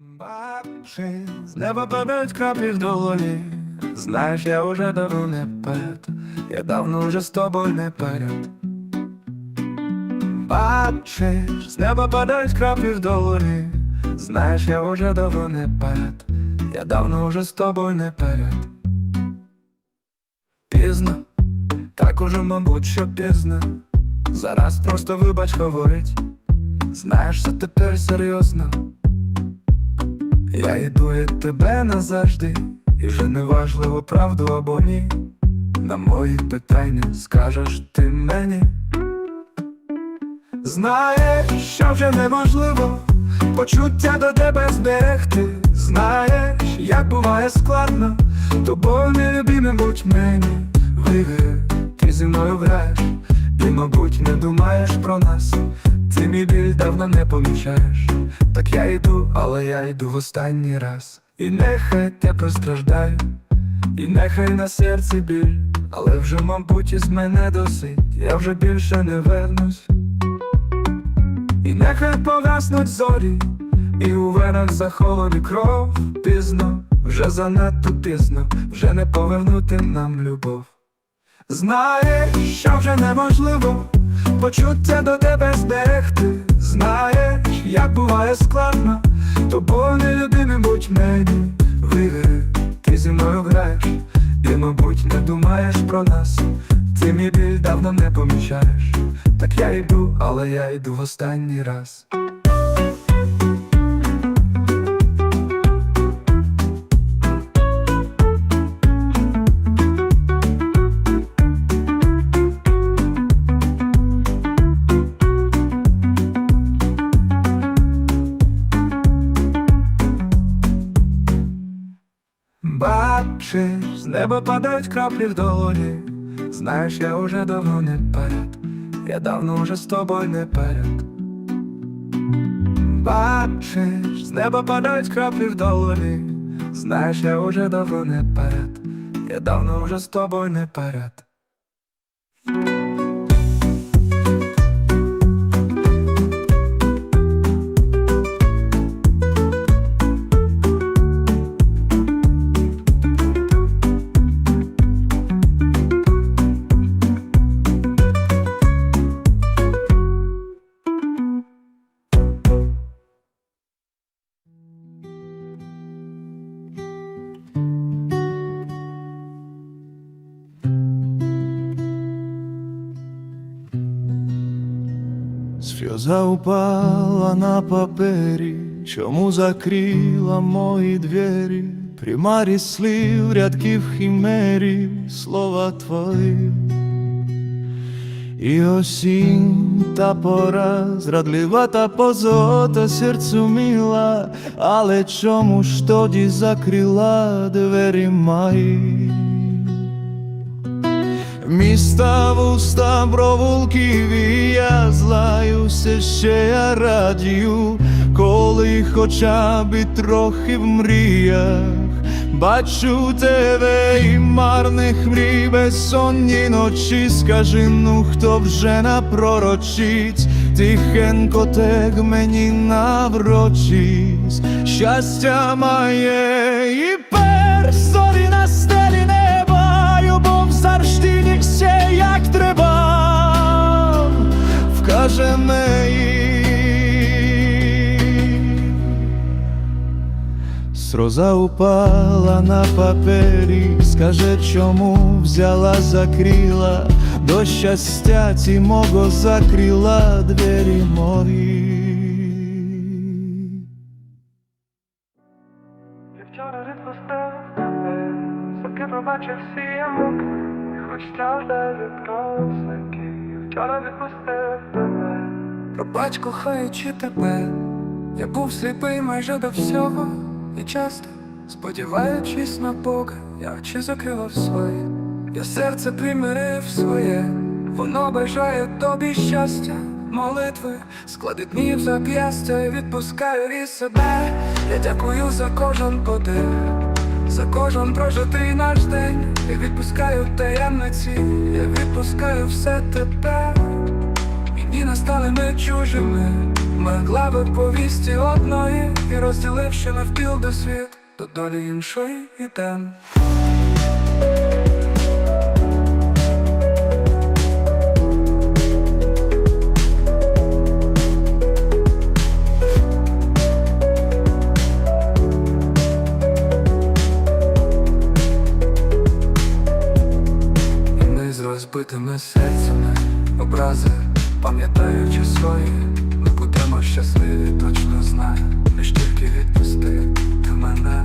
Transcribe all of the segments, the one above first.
Бабши, з падають краплі в долоні. Знаєш, я уже давно не поет, я давно вже з тобою не поряд. Бачиш, з неба падають краплі в долоні. Знаєш, я уже давно не поет, я давно вже з тобою не поряд. Пізно, так уже, мабуть, що пізно. Зараз просто вибач говорить. Знаєш, це тепер серйозно. Я йду від тебе назавжди, і вже не важливо, правду або ні. На мої питання скажеш ти мені. Знаєш, що вже неможливо, почуття до тебе зберегти. Знаєш, як буває складно, тобою нелюбімим будь мені. Вигри, ти зі мною граєш, і, мабуть, не думаєш про нас. Ти мій біль давно не помічаєш. Так я йду, але я йду в останній раз. І нехай я простраждаю, і нехай на серці біль, але вже, мабуть, із мене досить, я вже більше не вернусь. І нехай погаснуть зорі, і у венах захолоді кров пізно, вже занадто пізно, вже не повернути нам любов. Знаєш, що вже неможливо, почуття до тебе зберегти. Знаєш, тобою не тобою будь мені. Вигри, ти зі мною граєш, і, мабуть, не думаєш про нас. Ти мій біль давно не помічаєш. Так я йду, але я йду в останній раз. Неба падають краплі в долоні. Знаєш, я уже давно не поряд, я давно уже з тобою не перед. Бачиш, з неба падають краплі в долоні. Знаєш, я уже давно не поряд, я давно уже з тобою не поряд. Сльоза упала на папері, чому закрила мої двері, примарі слів, рядків хімері, слова твої. І осінь та пора, зрадлива та позота серцю мила, але чому ж тоді закрила двері мої? Міста вуста провулків і я злаюся, ще я радію, коли хоча б трохи в мріях. Бачу тебе і марних мрій безсонні ночі, скажи, ну хто вже напророчить, тихенько тег мені наврочись, щастя має і вкаже мені. Сроза упала на папері, скаже, чому взяла, закрила, до щастя мого закрила двері мої. Вчора тебе, всі ямки, хоч страждав від просики. Вчора відпустив тебе, пробач, кохаючи тебе. Я був сліпий майже до всього, і часто, сподіваючись на Бога, я очі закрила свої. Я серце примирив своє, воно бажає тобі щастя, молитви, склади днів зап'ястя і відпускаю із себе. Я дякую за кожен подих, за кожен прожитий наш день. Я відпускаю таємниці, я відпускаю все тепер. І дні настали ми чужими, Мегла би повісті одної і розділивши навпіл до світ, до долі іншої ідем. Розбитими серцями образи, пам'ятаючи свої, ми будемо щасливі, точно знаю, лиш тільки відпусти ти мене.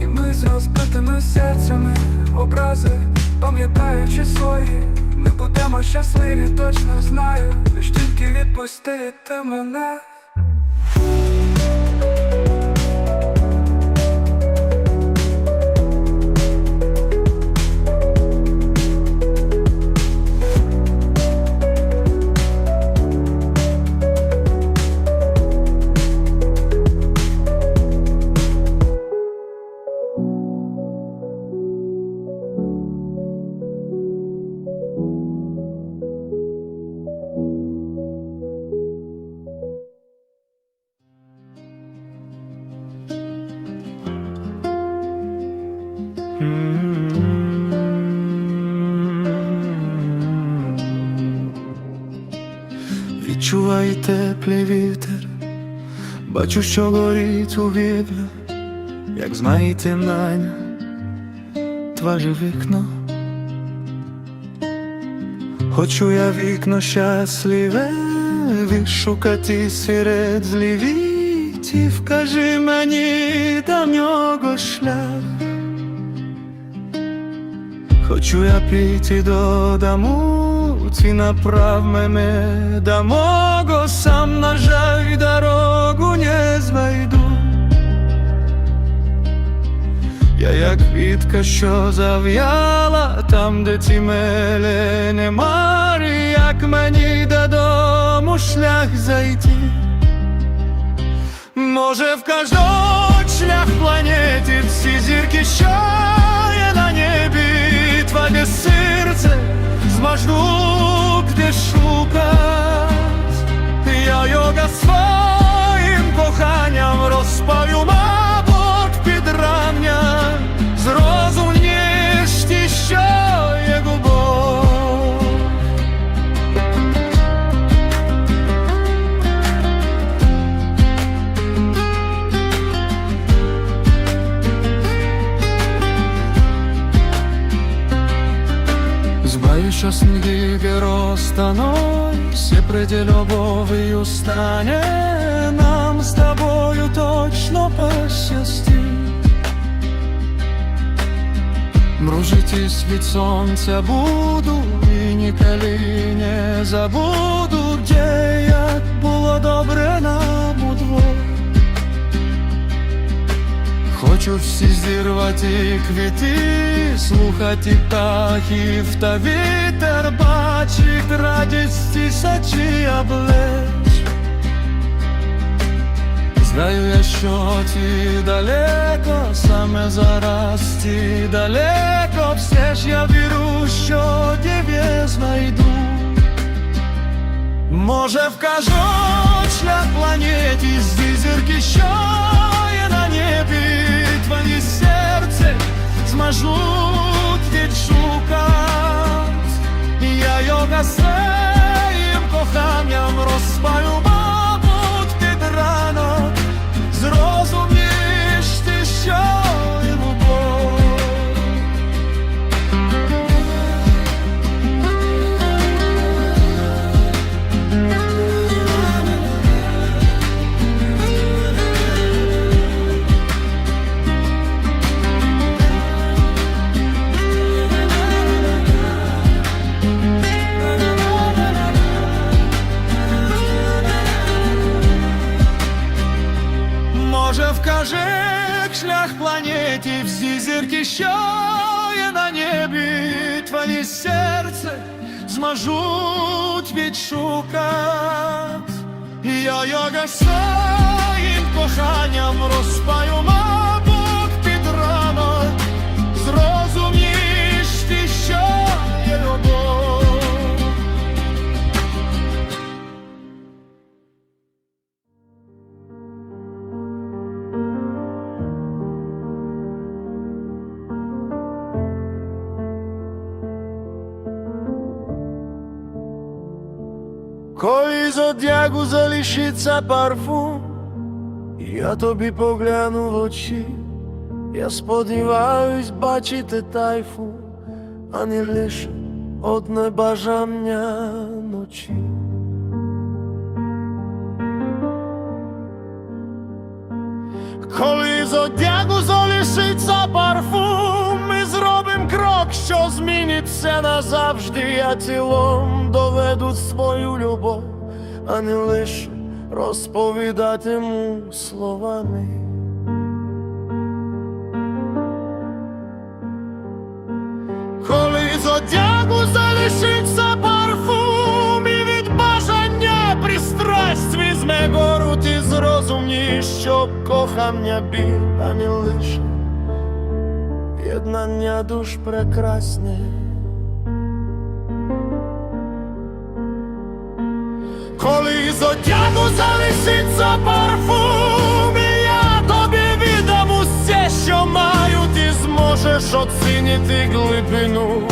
І ми з розбитими серцями образи, пам'ятаючи свої, ми будемо щасливі, точно знаю, лиш тільки відпусти ти мене. Відчуваю теплий вітер, бачу, що горить у вітрі, як знаєте нань, твоє вікно. Хочу я вікно щасливе відшукати серед злівіті, вкажи мені до нього шлях. Хочу я прийти додому, ти направ мене до мого, сам на жаль дорогу не знайду. Я як квітка, що зав'яла, там, де ці меле немає, як мені додому шлях зайти. Може вкажуть шлях планеті всі зірки, що є на небі, твоє серце зможу де шукать. Я його своїм коханням розпалю, мабуть, Збаю, що сніги розтаной, все предель любов'ю стане, нам з тобою точно пощастить. Мружитись від сонця буду і ніколи не забуду, де як було добре нам удвох. Хочу всі зірвати квіти, слухати птахів та вітер, бачить радість тисячі облич. Знаю я, що ти далеко, саме зараз ти далеко, все ж я вірю, що тебе знайду. Може вкажуть шлях планеті зі зірки, що є твои серце зможуть відшукать. Я його своїм коханням розпалю, одягу залишиться парфум, я тобі погляну в очі, я сподіваюсь бачити тайфу, а не лише одне бажання ночі. Коли з одягу залишиться парфум, ми зробим крок, що зміниться назавжди, я цілом доведу свою любов, а не лише розповідатиму словами. Коли з одягу залишиться парфум і від бажання пристрасть візьме гору, ти зрозумієш, що кохання біль, а не лише єднання душ прекрасне. Коли з одягу залишиться парфум, і я тобі віддам усе, що маю, ти зможеш оцінити глибину,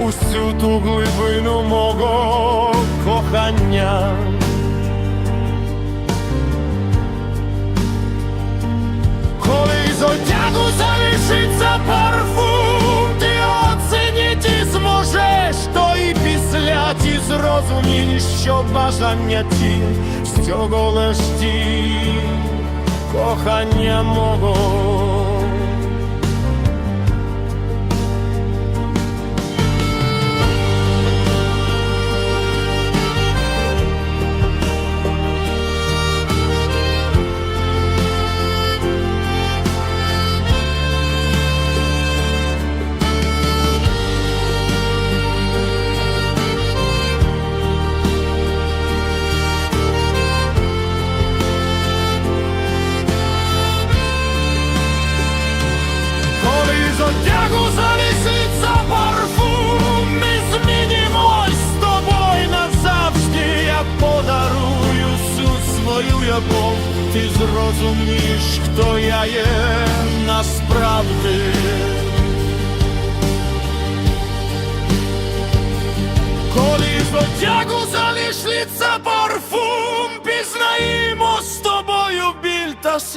усю ту глибину мого кохання. Коли з одягу залишиться парфум, ти оцінити зможеш, то і після що бажання ті з цього лиш ті кохання мого.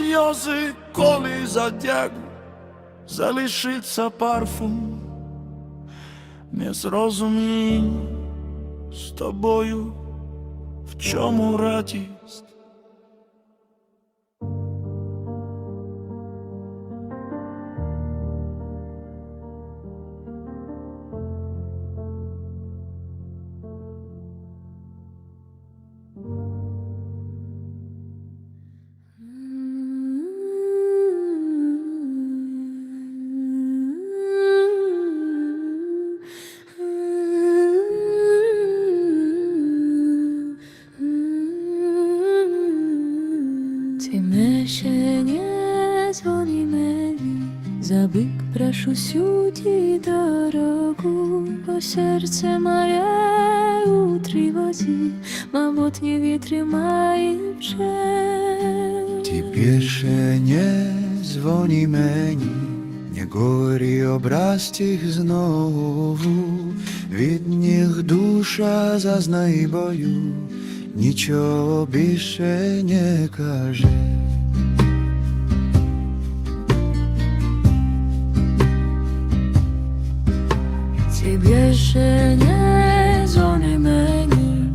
Сльози, коли з одягу залишиться парфум, не зрозумій з тобою, в чому радість. zabyk прошу сюди дорогу, бо серце моє у тривозі, мабуть, не витримає вже. Ti bierze nie dzwoni meni, nie gori obraz tich znowu. Від них душа зазнає бою, нічого більше не каже. Ти більше не дзвони мені,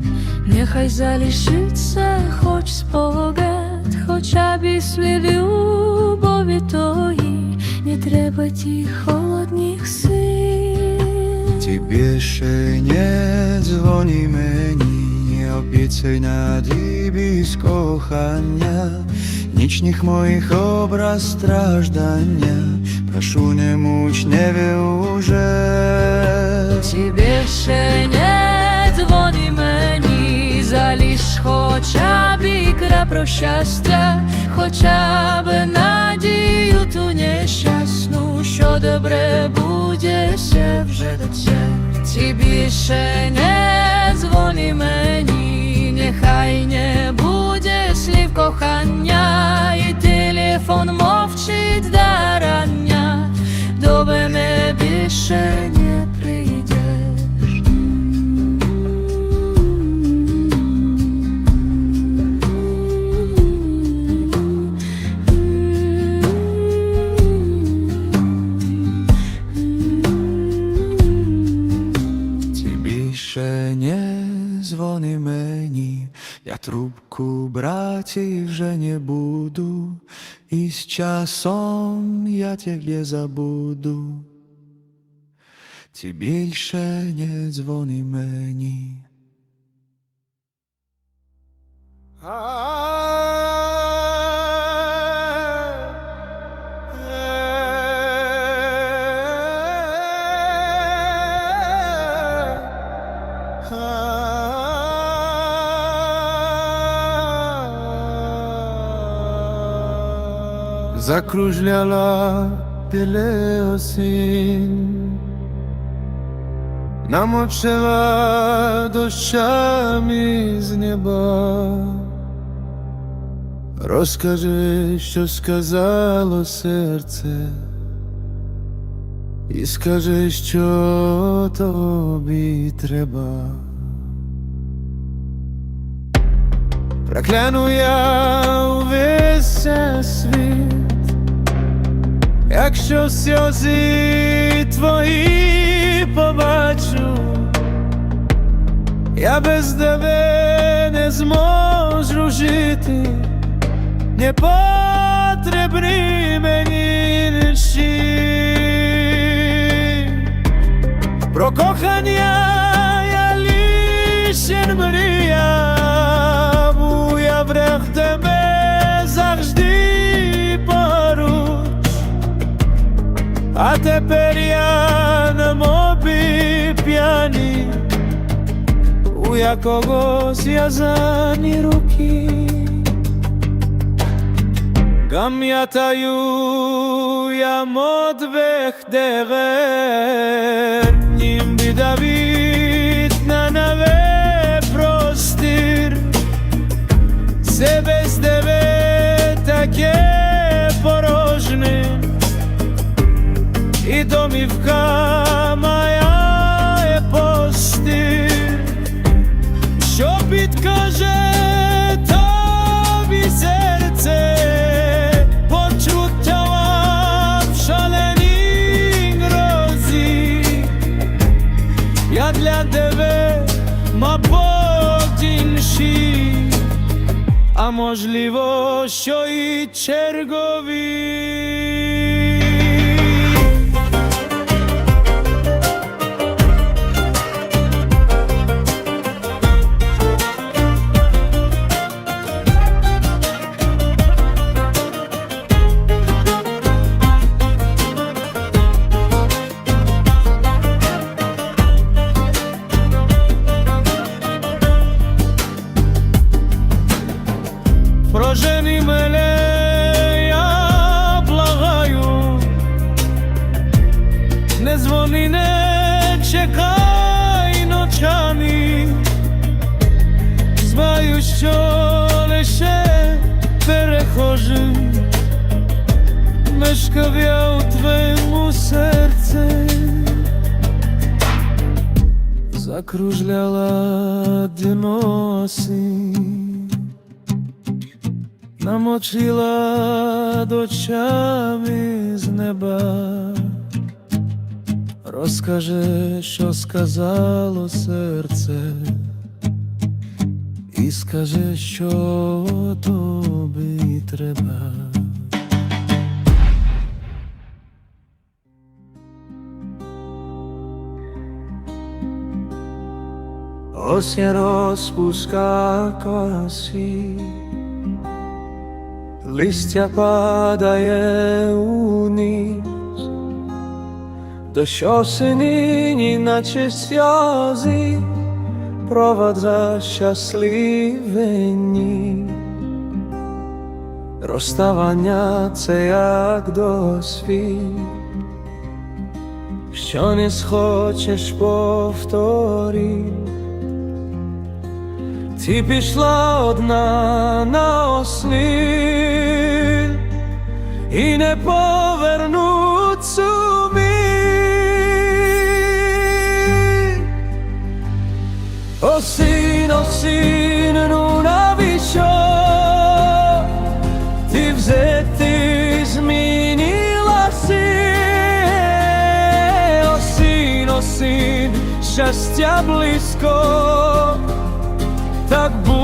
нехай залишиться хоч спогад, хоча б і слід любові тої, не треба ті холодних сил. Ти більше не дзвони мені, обіцяй надій без кохання, нічних моїх образ страждання, прошу не муч, не вже. Ти більше не дзвони мені, залиш хоча б ікра про щастя, хоча б надію ту нещасну, що добре буде ще вже до це. Ти більше не дзвони мені, нехай не буде слів кохання, і телефон мовчить дарання, jeszcze nie przyjdziesz. Ci nie dzwony meni, ja trubku braci, że nie budu. I z czasem ja ciebie zabudu. Ти більше не дзвони мені. Закружляла біле осінь, намочила дощами з неба. Розкажи, що сказало серце, і скажи, що тобі треба. Прокляну я увесь світ, якщо сльози твої побачу, я без тебе не зможу жити, не потрібні мені нічі. Про кохання я лише мріяв, врех тебе завжди поруч, а тепер я у якого зв'язані руки. Пам'ятаю я модвех дерев, ніби Давид на наве простир, це без тебе таке порожне, і домівка можливо, що і чергові. Дочами з неба. Розкажи, що сказало серце, і скажи, що тобі треба. Осінь розпуска косі Листя падає униз, дощ осені, наче сльози, провадza щасливені. Розставання це як досвід, що не схочеш повторити. Ти пішла одна на ослін і не повернуться мій. Осін, осін, ну навіщо ти вже ти змінилася? Осін, осін, щастя близько так було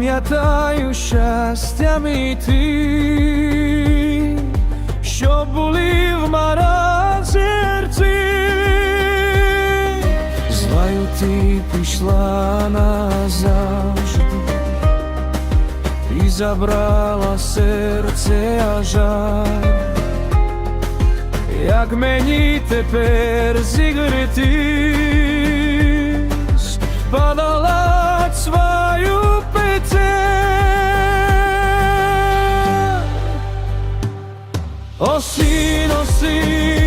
Пам'ятаю щастя мій ти, що були в серці. Знаю, ти пішла назавжди і забрала серце а. Як мені тепер зігрітись, подолать свою Осінь, осінь,